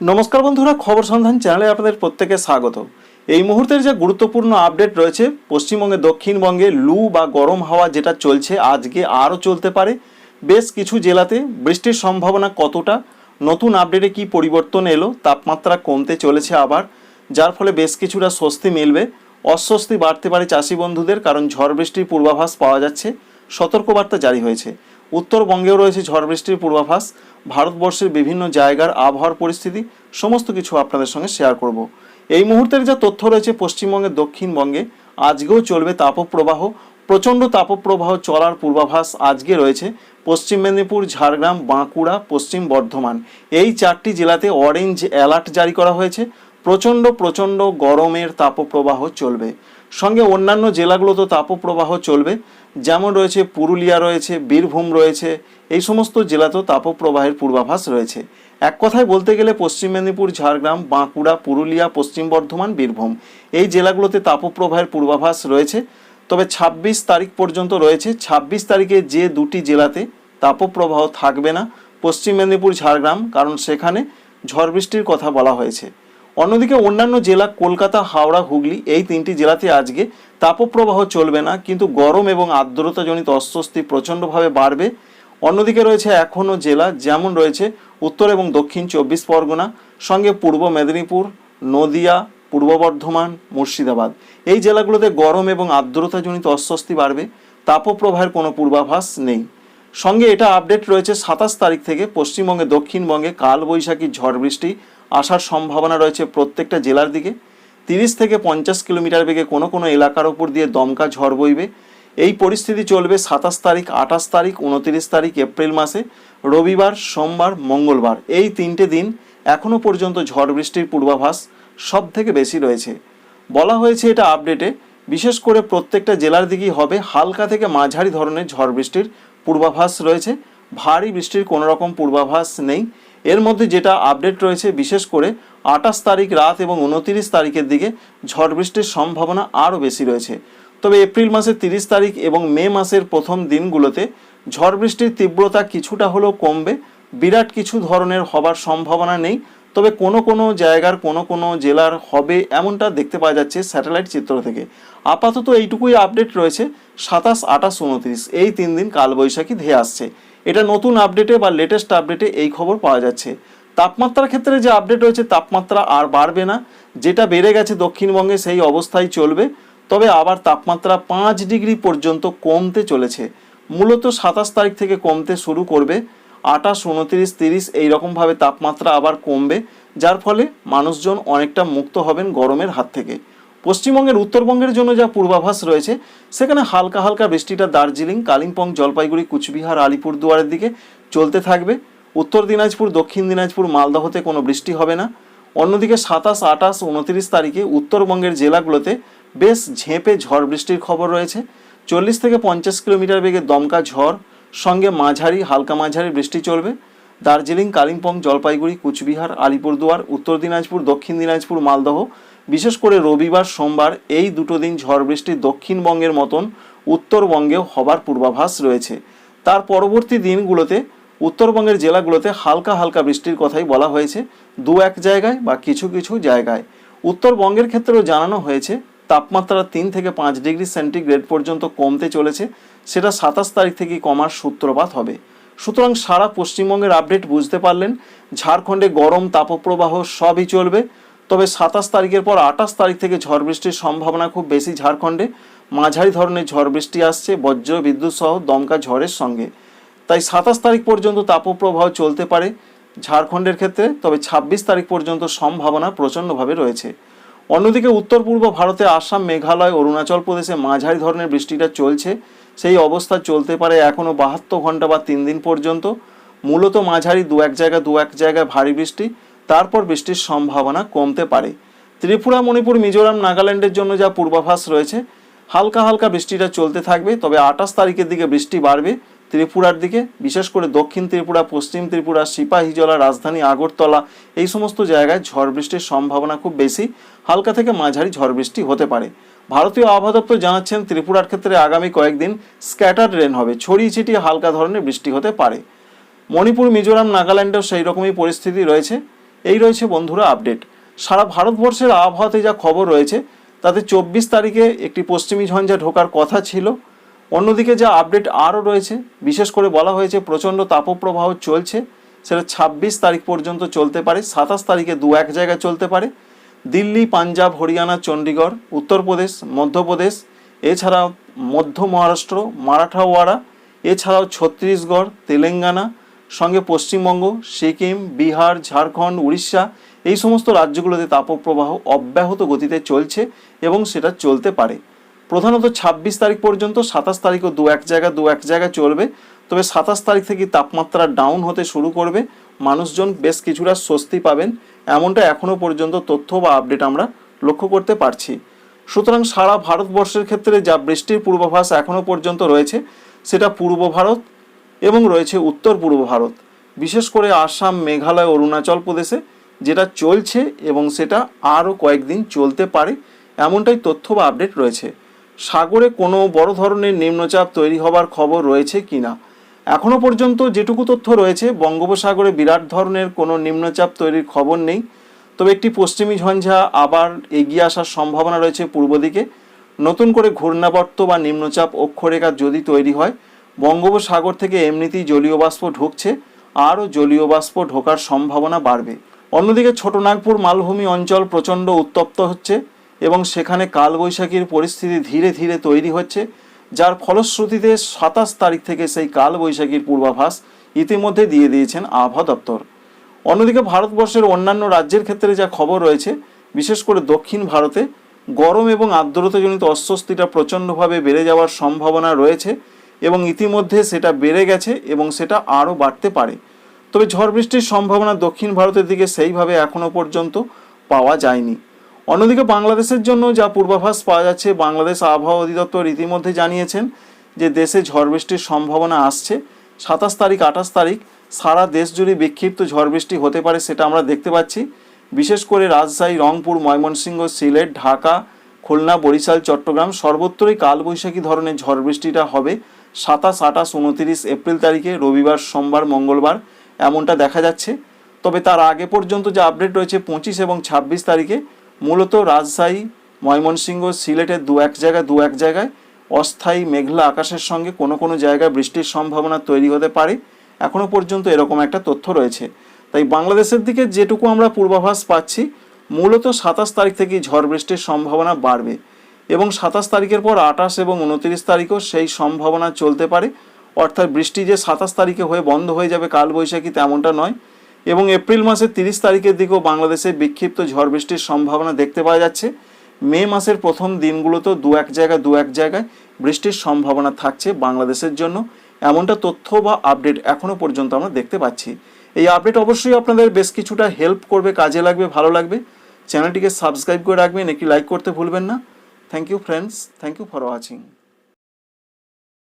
নমস্কার বন্ধুরা, খবর সন্ধান চ্যানেলে আপনাদের প্রত্যেকে স্বাগত। এই মুহূর্তের যে গুরুত্বপূর্ণ আপডেট রয়েছে, পশ্চিমবঙ্গে, দক্ষিণবঙ্গে লু বা গরম হাওয়া যেটা চলছে, আজকে আরও চলতে পারে। বেশ কিছু জেলাতে বৃষ্টির সম্ভাবনা কতটা, নতুন আপডেটে কি পরিবর্তন এলো, তাপমাত্রা কমতে চলেছে আবার, যার ফলে বেশ কিছুটা স্বস্তি মিলবে। অস্বস্তি বাড়তে পারে চাষি বন্ধুদের, কারণ ঝড় বৃষ্টির পূর্বাভাস পাওয়া যাচ্ছে। সতর্কবার্তা জারি হয়েছে। উত্তরবঙ্গেও রয়েছে ঝড় বৃষ্টির পূর্বাভাস, ভারতবর্ষের বিভিন্ন জায়গার আবহাওয়ার পরিস্থিতি, সমস্ত কিছু আপনাদের সঙ্গে শেয়ার করব। এই মুহূর্তের যা তথ্য রয়েছে পশ্চিমবঙ্গের দক্ষিণবঙ্গে, আজকেও চলবে তাপপ্রবাহ, প্রচণ্ড তাপপ্রবাহ চলার পূর্বাভাস আজকে রয়েছে পশ্চিম মেদিনীপুর, ঝাড়গ্রাম, বাঁকুড়া, পশ্চিম বর্ধমান। এই চারটি জেলাতে অরেঞ্জ অ্যালার্ট জারি করা হয়েছে। প্রচণ্ড প্রচণ্ড গরমের তাপপ্রবাহ চলবে। সঙ্গে অন্যান্য জেলাগুলোতেও তাপপ্রবাহ চলবে। যেমন রয়েছে পুরুলিয়া রয়েছে, বীরভূম রয়েছে, এই সমস্ত জেলাতেও তাপপ্রবাহের পূর্বাভাস রয়েছে। এক কথায় বলতে গেলে পশ্চিম মেদিনীপুর, ঝাড়গ্রাম, বাঁকুড়া, পুরুলিয়া, পশ্চিম বর্ধমান, বীরভূম, এই জেলাগুলোতে তাপপ্রবাহের পূর্বাভাস রয়েছে। তবে ২৬ তারিখ পর্যন্ত রয়েছে। ২৬ তারিখে যে দুটি জেলাতে তাপপ্রবাহ থাকবে না, পশ্চিম মেদিনীপুর, ঝাড়গ্রাম, কারণ সেখানে ঝড় বৃষ্টির কথা বলা হয়েছে। অন্যদিকে অন্যান্য জেলা কলকাতা, হাওড়া, হুগলি এই তিনটি জেলাতে আজকে তাপপ্রবাহ চলবে না, কিন্তু গরম এবং আর্দ্রতাজনিত অস্বস্তি প্রচণ্ডভাবে বাড়বে। অন্যদিকে রয়েছে এখনও জেলা যেমন রয়েছে উত্তর এবং দক্ষিণ চব্বিশ পরগনা, সঙ্গে পূর্ব মেদিনীপুর, নদিয়া, পূর্ব বর্ধমান, মুর্শিদাবাদ। এই জেলাগুলোতে গরম এবং আর্দ্রতাজনিত অস্বস্তি বাড়বে, তাপপ্রবাহের কোনো পূর্বাভাস নেই। সঙ্গে এটা আপডেট রয়েছে সাতাশ তারিখ থেকে পশ্চিমবঙ্গে, দক্ষিণবঙ্গে কালবৈশাখী ঝড় বৃষ্টি আসার সম্ভাবনা রয়েছে প্রত্যেকটা জেলার দিকে। তিরিশ থেকে পঞ্চাশ কিলোমিটার বেগে কোনো কোনো এলাকার ওপর দিয়ে দমকা ঝড় বইবে। এই পরিস্থিতি চলবে সাতাশ তারিখ, আঠাশ তারিখ, উনতিরিশ তারিখ, এপ্রিল মাসে, রবিবার, সোমবার, মঙ্গলবার। এই তিনটে দিন এখনও পর্যন্ত ঝড় বৃষ্টির পূর্বাভাস সব থেকে বেশি রয়েছে। বলা হয়েছে এটা আপডেটে, বিশেষ করে প্রত্যেকটা জেলার দিকেই হবে হালকা থেকে মাঝারি ধরনের ঝড় বৃষ্টির পূর্বাভাস রয়েছে। ভারী বৃষ্টির কোনো রকম পূর্বাভাস নেই। এর মধ্যে যেটা আপডেট রয়েছে, বিশেষ করে আঠাশ তারিখ রাত এবং উনতিরিশ তারিখের দিকে ঝড় বৃষ্টির সম্ভাবনা আরও বেশি রয়েছে। তবে এপ্রিল মাসের তিরিশ তারিখ এবং মে মাসের প্রথম দিনগুলোতে ঝড় বৃষ্টির তীব্রতা কিছুটা হলেও কমবে। বিরাট কিছু ধরনের হবার সম্ভাবনা নেই। তবে কোনো কোনো জায়গার, কোনো কোনো জেলার হবে এমনটা দেখতে পাওয়া যাচ্ছে স্যাটেলাইট চিত্র থেকে। আপাতত এইটুকুই আপডেট রয়েছে, সাতাশ, আঠাশ, উনত্রিশ। এই তিন দিন কালবৈশাখী ধেয়ে আসছে। এটা নতুন আপডেটে বা লেটেস্ট আপডেটে এই খবর পাওয়া যাচ্ছে। তাপমাত্রার ক্ষেত্রে যে আপডেট রয়েছে, তাপমাত্রা আর বাড়বে না। যেটা বেড়ে গেছে দক্ষিণবঙ্গে সেই অবস্থায় চলবে। তবে আবার তাপমাত্রা পাঁচ ডিগ্রি পর্যন্ত কমতে চলেছে। মূলত সাতাশ তারিখ থেকে কমতে শুরু করবে। আঠাশ, উনত্রিশ, তিরিশ এইরকমভাবে তাপমাত্রা আবার কমবে। যার ফলে মানুষজন অনেকটা মুক্ত হবেন গরমের হাত থেকে। পশ্চিমবঙ্গের উত্তরবঙ্গের জন্য যা পূর্বাভাস রয়েছে, সেখানে হালকা হালকা বৃষ্টিটা দার্জিলিং, কালিম্পং, জলপাইগুড়ি, কুচবিহার, আলিপুরদুয়ারের দিকে চলতে থাকবে। উত্তর দিনাজপুর, দক্ষিণ দিনাজপুর, মালদহতে কোনো বৃষ্টি হবে না। অন্যদিকে সাতাশ, আঠাশ, উনত্রিশ তারিখে উত্তরবঙ্গের জেলাগুলোতে বেশ ঝেঁপে ঝড় বৃষ্টির খবর রয়েছে। চল্লিশ থেকে পঞ্চাশ কিলোমিটার বেগে দমকা ঝড়, সঙ্গে মাঝারি, হালকা মাঝারি বৃষ্টি চলবে। দার্জিলিং, কালিম্পং, জলপাইগুড়ি, কুচবিহার, আলিপুরদুয়ার, উত্তর দিনাজপুর, দক্ষিণ দিনাজপুর, মালদহ বিশেষ করে রবিবার, সোমবার এই দুটো দিন ঝড় বৃষ্টি দক্ষিণবঙ্গের মতন উত্তরবঙ্গেও হবার পূর্বাভাস রয়েছে। তার পরবর্তী দিনগুলোতে উত্তরবঙ্গের জেলাগুলোতে হালকা হালকা বৃষ্টির কথাই বলা হয়েছে, দু এক জায়গায় বা কিছু কিছু জায়গায়। উত্তরবঙ্গের ক্ষেত্রেও জানানো হয়েছে, তাপমাত্রা তিন থেকে পাঁচ ডিগ্রি সেন্টিগ্রেড পর্যন্ত কমতে চলেছে, সেটা সাতাশ তারিখ থেকে কমার সূত্রপাত হবে। সুতরাং সারা পশ্চিমবঙ্গের আপডেট বুঝতে পারলেন, ঝাড়খণ্ডে গরম, তাপপ্রবাহ সবই চলবে। তবে সাতাশ তারিখের পর আঠাশ তারিখ থেকে ঝড় বৃষ্টির সম্ভাবনা খুব বেশি ঝাড়খণ্ডে। মাঝারি ধরনের ঝড় বৃষ্টি আসছে বজ্র, বিদ্যুৎ সহ দমকা ঝড়ের সঙ্গে। তাই সাতাশ তারিখ পর্যন্ত তাপপ্রবাহ চলতে পারে ঝাড়খণ্ডের ক্ষেত্রে, তবে ছাব্বিশ তারিখ পর্যন্ত সম্ভাবনা প্রচণ্ডভাবে রয়েছে। অন্যদিকে উত্তর পূর্ব ভারতে আসাম, মেঘালয়, অরুণাচল প্রদেশে মাঝারি ধরনের বৃষ্টিটা চলছে। সেই অবস্থা চলতে পারে এখনও বাহাত্তর ঘণ্টা বা তিন দিন পর্যন্ত। মূলত মাঝারি দু এক জায়গায় দু এক জায়গায় ভারী বৃষ্টি। তারপর বৃষ্টির সম্ভাবনা কমতে পারে। ত্রিপুরা, মণিপুর, মিজোরাম, নাগাল্যান্ডের জন্য যা পূর্বাভাস রয়েছে, হালকা হালকা বৃষ্টিটা চলতে থাকবে, তবে আঠাশ তারিখের দিকে বৃষ্টি বাড়বে ত্রিপুরার দিকে, বিশেষ করে দক্ষিণ ত্রিপুরা, পশ্চিম ত্রিপুরা সিপাহীজলা রাজধানী আগরতলা, এই সমস্ত জায়গায় ঝড় বৃষ্টির সম্ভাবনা খুব বেশি। হালকা থেকে মাঝারি ঝড় বৃষ্টি হতে পারে। ভারতীয় আবহাওয়া দপ্তর জানাচ্ছেন, ত্রিপুরার ক্ষেত্রে আগামী কয়েকদিন স্ক্যাটার রেন হবে, ছড়িয়ে ছিটিয়ে হালকা ধরনের বৃষ্টি হতে পারে। মণিপুর, মিজোরাম, নাগাল্যান্ডেও সেই রকমই পরিস্থিতি রয়েছে। এই রয়েছে বন্ধুরা আপডেট সারা ভারতবর্ষের আবহাওয়াতে যা খবর রয়েছে, তাতে চব্বিশ তারিখে একটি পশ্চিমী ঝঞ্ঝা ঢোকার কথা ছিল। অন্যদিকে যা আপডেট আরও রয়েছে, বিশেষ করে বলা হয়েছে প্রচণ্ড তাপপ্রবাহ চলছে, সেটা ছাব্বিশ তারিখ পর্যন্ত চলতে পারে, সাতাশ তারিখে দু এক জায়গায় চলতে পারে। দিল্লি, পাঞ্জাব, হরিয়ানা চণ্ডীগড় উত্তরপ্রদেশ, মধ্যপ্রদেশ, এছাড়াও মধ্য মহারাষ্ট্র, মারাঠাওয়াড়া, এছাড়াও ছত্তিশগড়, তেলেঙ্গানা সঙ্গে পশ্চিমবঙ্গ, সিকিম, বিহার, ঝাড়খণ্ড, উড়িষ্যা এই সমস্ত রাজ্যগুলোতে তাপপ্রবাহ অব্যাহত গতিতে চলছে এবং সেটা চলতে পারে। প্রধানত ছাব্বিশ তারিখ পর্যন্ত, সাতাশ তারিখও দু এক জায়গা দু এক জায়গা চলবে। তবে সাতাশ তারিখ থেকে তাপমাত্রা ডাউন হতে শুরু করবে। মানুষজন বেশ কিছুটা স্বস্তি পাবেন। এমনটা এখনও পর্যন্ত তথ্য বা আপডেট আমরা লক্ষ্য করতে পারছি। সুতরাং সারা ভারতবর্ষের ক্ষেত্রে যা বৃষ্টির পূর্বাভাস এখনও পর্যন্ত রয়েছে, সেটা পূর্ব ভারত এবং রয়েছে উত্তর পূর্ব ভারত, বিশেষ করে আসাম, মেঘালয়, অরুণাচল প্রদেশে, যেটা চলছে এবং সেটা আরও কয়েকদিন চলতে পারে, এমনটাই তথ্য বা আপডেট রয়েছে। সাগরে কোনো বড় ধরনের নিম্নচাপ তৈরি হবার খবর রয়েছে কিনা? এখনও পর্যন্ত যেটুকু তথ্য রয়েছে, বঙ্গোপসাগরে বিরাট ধরনের কোনো নিম্নচাপ তৈরির খবর নেই। তবে একটি পশ্চিমী ঝঞ্ঝা আবার এগিয়ে আসার সম্ভাবনা রয়েছে পূর্ব দিকে। নতুন করে ঘূর্ণাবর্ত বা নিম্নচাপ অক্ষরেখা যদি তৈরি হয় বঙ্গোপসাগর থেকে এমনিতেই জলীয় বাষ্প ঢুকছে, আরও জলীয় বাষ্প ঢোকার সম্ভাবনা বাড়বে। অন্যদিকে ছোটনাগপুর মালভূমি অঞ্চল প্রচণ্ড উত্তপ্ত হচ্ছে এবং সেখানে কালবৈশাখীর পরিস্থিতি ধীরে ধীরে তৈরি হচ্ছে, যার ফলশ্রুতিতে সাতাশ তারিখ থেকে সেই কালবৈশাখীর পূর্বাভাস ইতিমধ্যে দিয়ে দিয়েছেন আবহাওয়া দপ্তর। অন্যদিকে ভারতবর্ষের অন্যান্য রাজ্যের ক্ষেত্রে যা খবর রয়েছে, বিশেষ করে দক্ষিণ ভারতে গরম এবং আর্দ্রতাজনিত অস্বস্তিটা প্রচণ্ডভাবে বেড়ে যাওয়ার সম্ভাবনা রয়েছে এবং ইতিমধ্যে সেটা বেড়ে গেছে এবং সেটা আরও বাড়তে পারে। তবে ঝড় বৃষ্টির সম্ভাবনা দক্ষিণ ভারতের দিকে সেইভাবে এখনও পর্যন্ত পাওয়া যায়নি। অন্যদিকে বাংলাদেশের জন্য যা পূর্বাভাস পাওয়া যাচ্ছে, বাংলাদেশ আবহাওয়া অধিদপ্তর ইতিমধ্যে জানিয়েছেন যে দেশে ঝড় বৃষ্টির সম্ভাবনা আসছে। সাতাশ তারিখ, আঠাশ তারিখ সারা দেশ জুড়ে বিক্ষিপ্ত ঝড় বৃষ্টি হতে পারে সেটা আমরা দেখতে পাচ্ছি। বিশেষ করে রাজশাহী, রংপুর, ময়মনসিংহ, সিলেট, ঢাকা খুলনা, বরিশাল, চট্টগ্রাম সর্বত্রই কালবৈশাখী ধরনের ঝড় বৃষ্টিটা হবে। সাতাশ, আঠাশ, উনতিরিশ এপ্রিল তারিখে রবিবার, সোমবার, মঙ্গলবার এমনটা দেখা যাচ্ছে। তবে তার আগে পর্যন্ত যে আপডেট রয়েছে পঁচিশ এবং ছাব্বিশ তারিখে, মূলত রাজশাহী, ময়মনসিংহ সিলেটের দু এক জায়গায়, দু এক জায়গায় অস্থায়ী মেঘলা আকাশের সঙ্গে কোনো কোনো জায়গায় বৃষ্টির সম্ভাবনা তৈরি হতে পারে। এখনও পর্যন্ত এরকম একটা তথ্য রয়েছে। তাই বাংলাদেশের দিকে যেটুকু আমরা পূর্বাভাস পাচ্ছি মূলত সাতাশ তারিখ থেকে ঝড় বৃষ্টির সম্ভাবনা বাড়বে এবং সাতাশ তারিখের পর আঠাশ এবং উনত্রিশ তারিখও সেই সম্ভাবনা চলতে পারে। অর্থাৎ বৃষ্টি যে সাতাশ তারিখে হয়ে বন্ধ হয়ে যাবে কালবৈশাখী তেমনটা নয় এবং এপ্রিল মাসের তিরিশ তারিখের দিকেও বাংলাদেশে বিক্ষিপ্ত ঝড় বৃষ্টির সম্ভাবনা দেখতে পাওয়া যাচ্ছে। মে মাসের প্রথম দিনগুলোতেও দু এক জায়গায় দু এক জায়গায় বৃষ্টির সম্ভাবনা থাকছে বাংলাদেশের জন্য। এমনটা তথ্য বা আপডেট এখনও পর্যন্ত আমরা দেখতে পাচ্ছি। এই আপডেট অবশ্যই আপনাদের বেশ কিছুটা হেল্প করবে, কাজে লাগবে, ভালো লাগবে। চ্যানেলটিকে সাবস্ক্রাইব করে রাখবেন। একটি লাইক করতে ভুলবেন না। Thank you friends thank you for watching